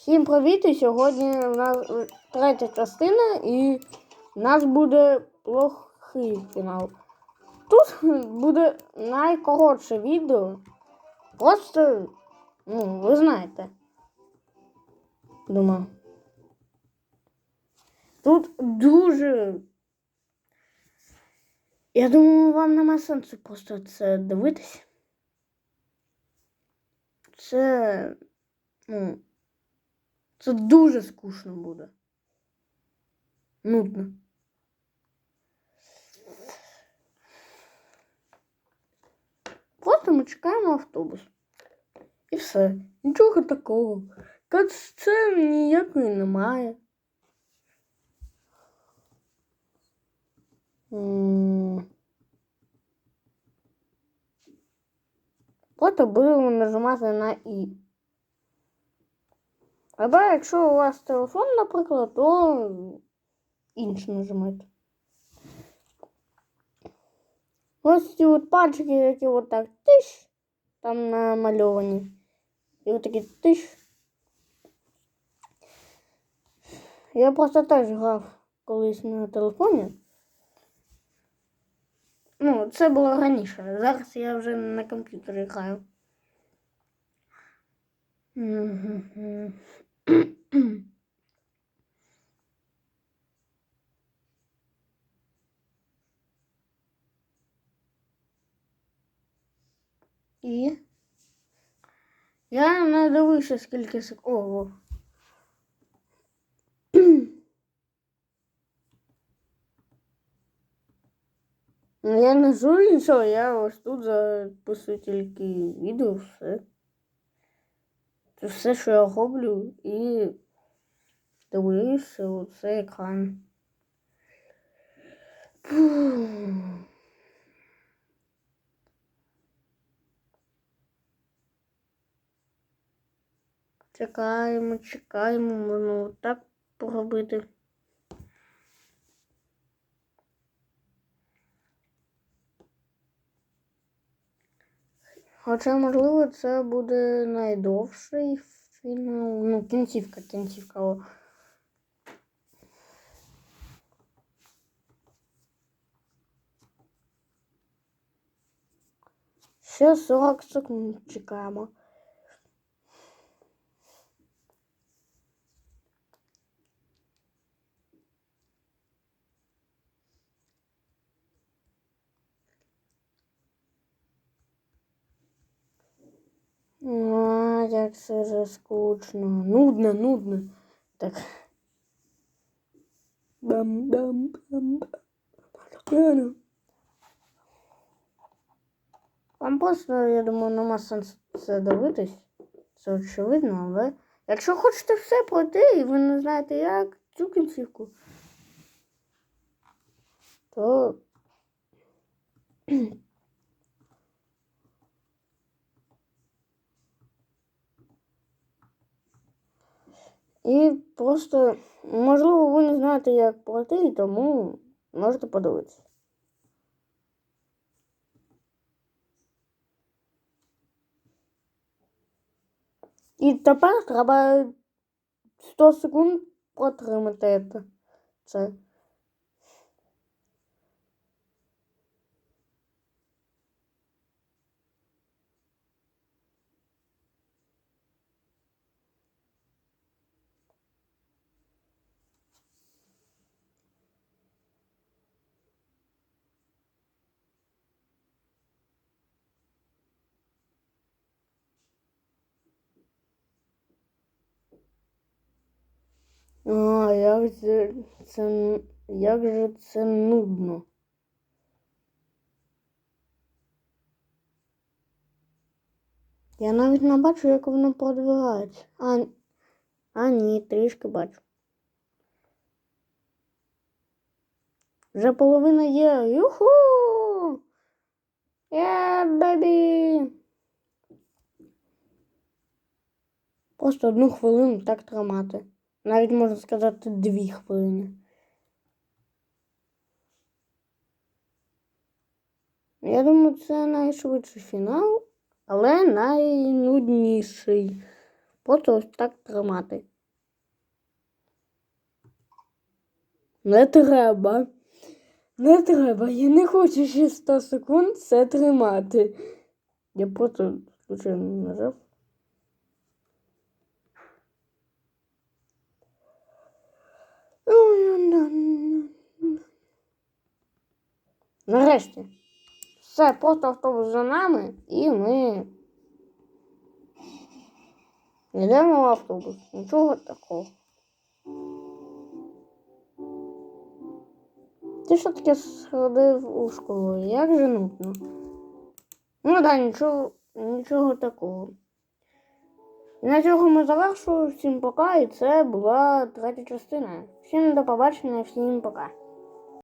Всім привіт! І сьогодні у нас третя частина і в нас буде плохий фінал. Тут буде найкоротше відео. Просто, ну, ви знаєте. Думаю. Тут дуже. Я думаю, вам нема сенсу просто це дивитись. Це. Ну. Це дуже скучно буде. Нудно. Просто ми чекаємо автобус. І все. Нічого такого. Катсцен ніякої немає. М. Просто будемо нажимати на І. Або якщо у вас телефон, наприклад, то інше нажимайте. Ось ці от пальчики, які от так тиш, там намальовані. І от такі тиш. Я просто теж грав колись на телефоні. Ну, це було раніше. Зараз я вже на комп'ютері граю. І я не дивився скільки сек... Ого. Ну, я не жую нічого, я ось тут записую тільки відео, все. Все, що я роблю, і дивлюся у цей екран. Чекаємо, чекаємо, можна отак поробити. Хоча, можливо, це буде найдовший фінал. Ну, кінцівка, кінцівка. Ще 40 секунд чекаємо. А, як це же скучно. Нудно, нудно. Так. Бам-бам-бам. Бам. Вам просто, я думаю, нема сенсу це дивитись. Це очевидно, але якщо хочете все пройти і ви не знаєте як цю кінцівку, то І просто, можливо, ви не знаєте, як платити, тому можете подивитися. І тепер треба 100 секунд протримати це- це. А, як же це, як же це нудно. Я навіть не бачу, як воно продвигається. А, а ні, трішки бачу. Вже половина є. Юху! Є, бебі! Просто одну хвилину так тримати. Навіть можна сказати дві хвилини. Я думаю, це найшвидший фінал, але найнудніший. Просто ось так тримати. Не треба. Не треба. Я не хочу ще 100 секунд це тримати. Я просто случайно нажав. Нарешті. Все, просто автобус за нами, і ми йдемо в автобус. Нічого такого. Ти що таке сходив у школу? Як же нудно. Ну да, нічого, нічого такого. І на цьому ми завершуємо. Всім пока, і це була третя частина. Всім до побачення, всім пока.